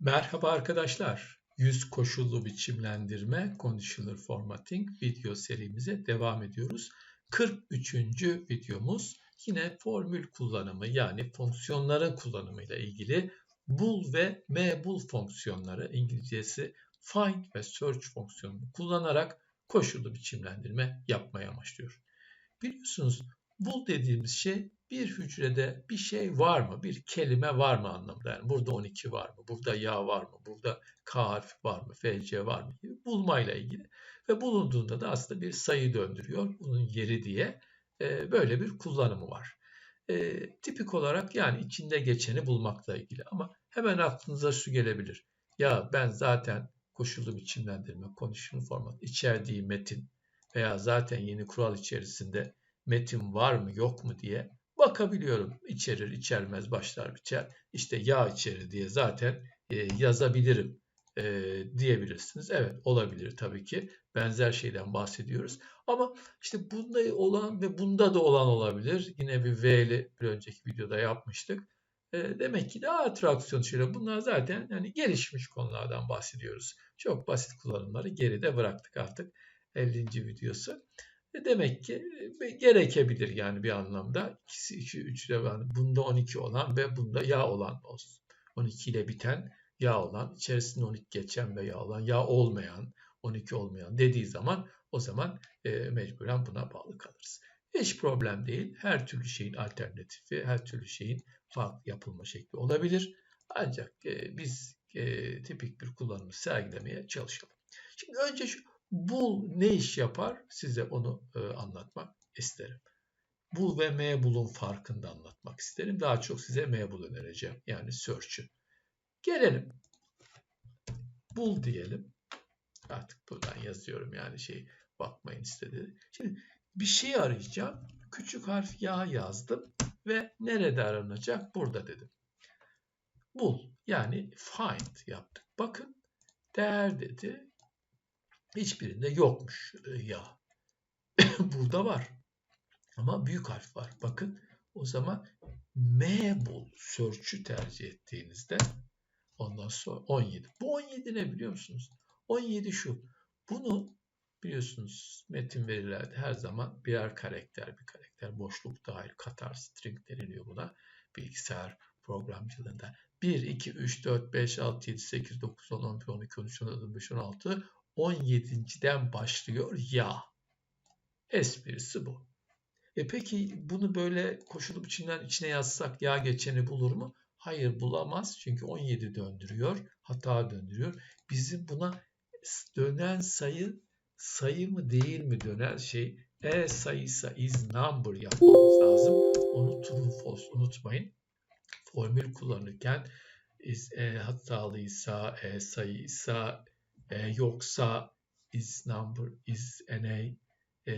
Merhaba arkadaşlar. Yüz koşullu biçimlendirme Conditional Formatting video serimize devam ediyoruz. 43. videomuz yine formül kullanımı yani fonksiyonların kullanımıyla ilgili bool ve mbool fonksiyonları İngilizcesi find ve search fonksiyonunu kullanarak koşullu biçimlendirme yapmaya amaçlıyor. Biliyorsunuz bool dediğimiz şey bir hücrede bir şey var mı? Bir kelime var mı anlamda? Yani burada 12 var mı? Burada ya var mı? Burada K harfi var mı? FC var mı? gibi bulmayla ilgili. Ve bulunduğunda da aslında bir sayı döndürüyor. Bunun yeri diye e, böyle bir kullanımı var. E, tipik olarak yani içinde geçeni bulmakla ilgili. Ama hemen aklınıza şu gelebilir. Ya ben zaten koşullu biçimlendirme, conditional format içerdiği metin veya zaten yeni kural içerisinde metin var mı yok mu diye bakabiliyorum. İçerir, içermez, başlar, biter. İşte ya içerir diye zaten e, yazabilirim e, diyebilirsiniz. Evet olabilir tabii ki. Benzer şeyden bahsediyoruz. Ama işte bunda olan ve bunda da olan olabilir. Yine bir V'li bir önceki videoda yapmıştık. E, demek ki daha atraksiyon şeyler. Bunlar zaten yani gelişmiş konulardan bahsediyoruz. Çok basit kullanımları geride bıraktık artık. 50. videosu. E demek ki e, gerekebilir yani bir anlamda. İkisi 2, 3 de. Bunda 12 olan ve bunda yağ olan olsun. 12 ile biten yağ olan, içerisinde 12 geçen ve yağ olan, yağ olmayan, 12 olmayan dediği zaman o zaman e, mecburen buna bağlı kalırız. Hiç problem değil. Her türlü şeyin alternatifi, her türlü şeyin farklı yapılma şekli olabilir. Ancak e, biz e, tipik bir kullanımı sergilemeye çalışalım. Şimdi önce şu Bul ne iş yapar? Size onu e, anlatmak isterim. Bul ve mebul'un farkını da anlatmak isterim. Daha çok size mebul önereceğim. Yani search'ü. Gelelim. Bul diyelim. Artık buradan yazıyorum yani şey bakmayın istedi. Şimdi bir şey arayacağım. Küçük harf ya yazdım ve nerede aranacak? Burada dedim. Bul yani find yaptık. Bakın değer dedi. Hiçbirinde yokmuş e, ya. Burada var. Ama büyük harf var. Bakın o zaman Mabel search'ü tercih ettiğinizde ondan sonra 17. Bu 17 ne biliyor musunuz? 17 şu. Bunu biliyorsunuz metin verilerde her zaman birer karakter bir karakter boşluk dahil katar string deniliyor buna bilgisayar programcılığında 1, 2, 3, 4, 5, 6, 7, 8, 9, 10, 11, 12, 13, 14, 15, 16, 17.den başlıyor ya. Esprisi bu. E peki bunu böyle koşulu biçimden içine yazsak ya geçeni bulur mu? Hayır bulamaz çünkü 17 döndürüyor, hata döndürüyor. Bizim buna dönen sayı sayı mı değil mi dönen şey e sayıysa is number yapmamız lazım. Onu true false unutmayın. Formül kullanırken is e hatalıysa, e sayıysa, e, yoksa is number, is na, e,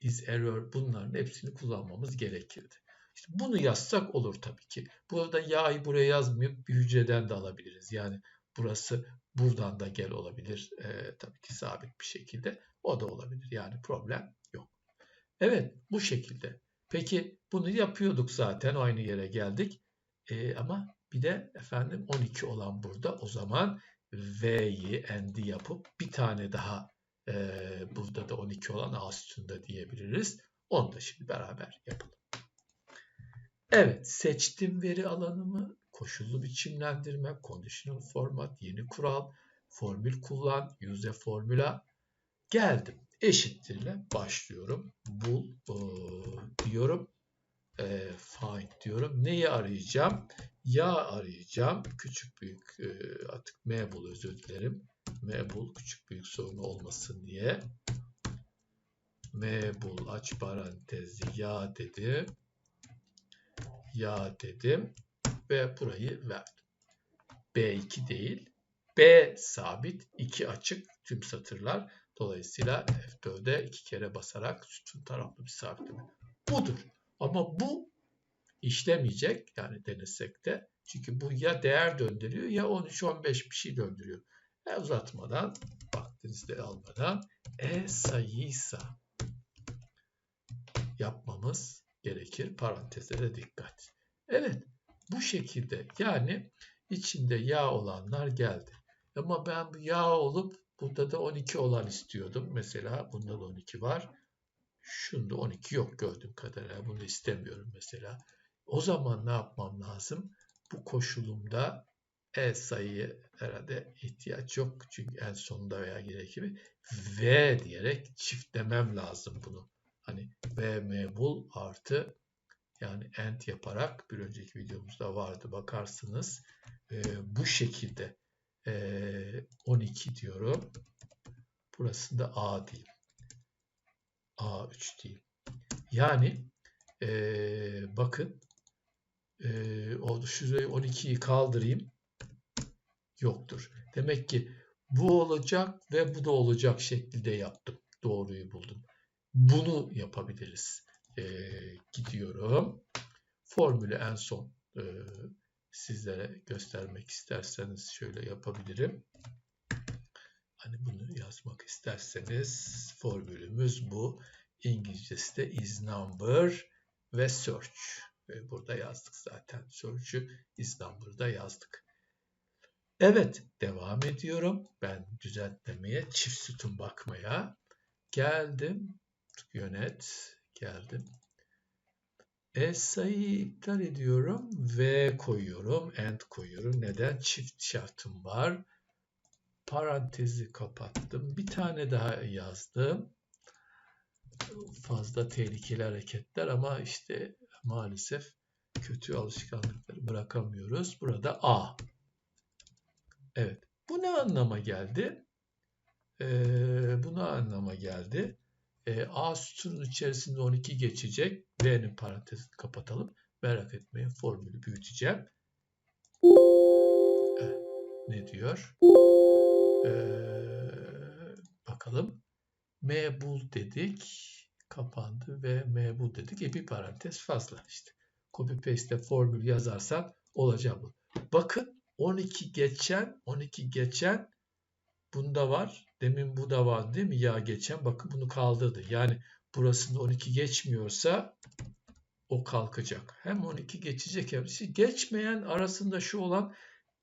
is error bunların hepsini kullanmamız gerekirdi. İşte bunu yazsak olur tabii ki. Burada ya'yı buraya yazmayıp bir hücreden de alabiliriz. Yani burası buradan da gel olabilir. E, tabii ki sabit bir şekilde. O da olabilir. Yani problem yok. Evet bu şekilde. Peki bunu yapıyorduk zaten aynı yere geldik. E, ama bir de efendim 12 olan burada. O zaman V'yi endi yapıp bir tane daha e, burada da 12 olan A sütunda diyebiliriz. Onu da şimdi beraber yapalım. Evet seçtim veri alanımı. Koşullu biçimlendirme, conditional format, yeni kural, formül kullan, use formula. Geldim. Eşittirle başlıyorum. Bul e, diyorum e, find diyorum. Neyi arayacağım? Ya arayacağım. Küçük büyük e, artık mebul özür dilerim. Mebul küçük büyük sorunu olmasın diye. Mebul aç parantezi ya dedim. Ya dedim. Ve burayı verdim. B2 değil. B sabit. 2 açık tüm satırlar. Dolayısıyla F4'e iki kere basarak sütun taraflı bir sabitleme. Budur. Ama bu işlemeyecek yani denesek de. Çünkü bu ya değer döndürüyor ya 13-15 bir şey döndürüyor. E uzatmadan, vaktinizi almadan e sayıysa yapmamız gerekir. Parantezlere dikkat. Evet bu şekilde yani içinde yağ olanlar geldi. Ama ben bu yağ olup bunda da 12 olan istiyordum. Mesela bunda da 12 var. Şunda 12 yok gördüğüm kadarıyla. Bunu istemiyorum mesela. O zaman ne yapmam lazım? Bu koşulumda e sayıyı herhalde ihtiyaç yok. Çünkü en sonunda veya gerekir. V diyerek çiftlemem lazım bunu. Hani V mebul artı yani end yaparak bir önceki videomuzda vardı bakarsınız. E, bu şekilde e, 12 diyorum. Burasında A diyeyim. A3 diyeyim. Yani e, bakın e, o şurayı 12'yi kaldırayım. Yoktur. Demek ki bu olacak ve bu da olacak şekilde yaptım. Doğruyu buldum. Bunu yapabiliriz. E, gidiyorum. Formülü en son e, sizlere göstermek isterseniz şöyle yapabilirim. Hani bunu yazmak isterseniz formülümüz bu. İngilizcesi de is number ve search. Burada yazdık zaten. Search'ü is number'da yazdık. Evet, devam ediyorum. Ben düzeltmeye, çift sütun bakmaya geldim. Yönet, geldim. E sayıyı iptal ediyorum. V koyuyorum. End koyuyorum. Neden? Çift şartım var. Parantezi kapattım. Bir tane daha yazdım. Fazla tehlikeli hareketler ama işte maalesef kötü alışkanlıkları bırakamıyoruz. Burada A. Evet. Bu ne anlama geldi? Ee, bu ne anlama geldi? Ee, A sütunun içerisinde 12 geçecek. V'nin parantezini kapatalım. Merak etmeyin formülü büyüteceğim. Evet, ne diyor? Ee, bakalım. M bul dedik. Kapandı ve M bul dedik. E bir parantez fazla işte. Copy paste formül yazarsan olacak bu. Bakın 12 geçen 12 geçen bunda var. Demin bu da var değil mi? Ya geçen bakın bunu kaldırdı. Yani burasında 12 geçmiyorsa o kalkacak. Hem 12 geçecek hem geçmeyen arasında şu olan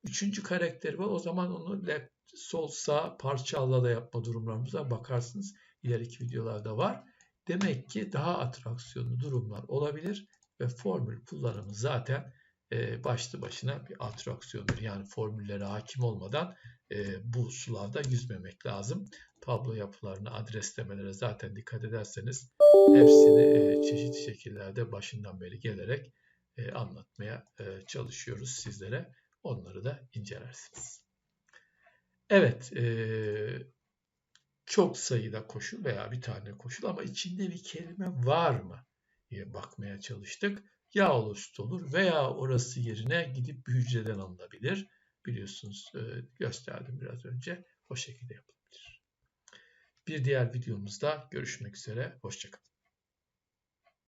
üçüncü karakteri var. O zaman onu left, sol sağ parçala da yapma durumlarımıza bakarsınız. İleriki videolarda var. Demek ki daha atraksiyonlu durumlar olabilir ve formül kullanımı zaten e, başlı başına bir atraksiyondur. Yani formüllere hakim olmadan e, bu sularda yüzmemek lazım. Tablo yapılarına, adreslemelere zaten dikkat ederseniz hepsini e, çeşitli şekillerde başından beri gelerek anlatmaya çalışıyoruz sizlere. Onları da incelersiniz. Evet, çok sayıda koşul veya bir tane koşul ama içinde bir kelime var mı diye bakmaya çalıştık. Ya süt olur veya orası yerine gidip bir hücreden alınabilir. Biliyorsunuz e, gösterdim biraz önce. O şekilde yapılabilir. Bir diğer videomuzda görüşmek üzere. Hoşçakalın.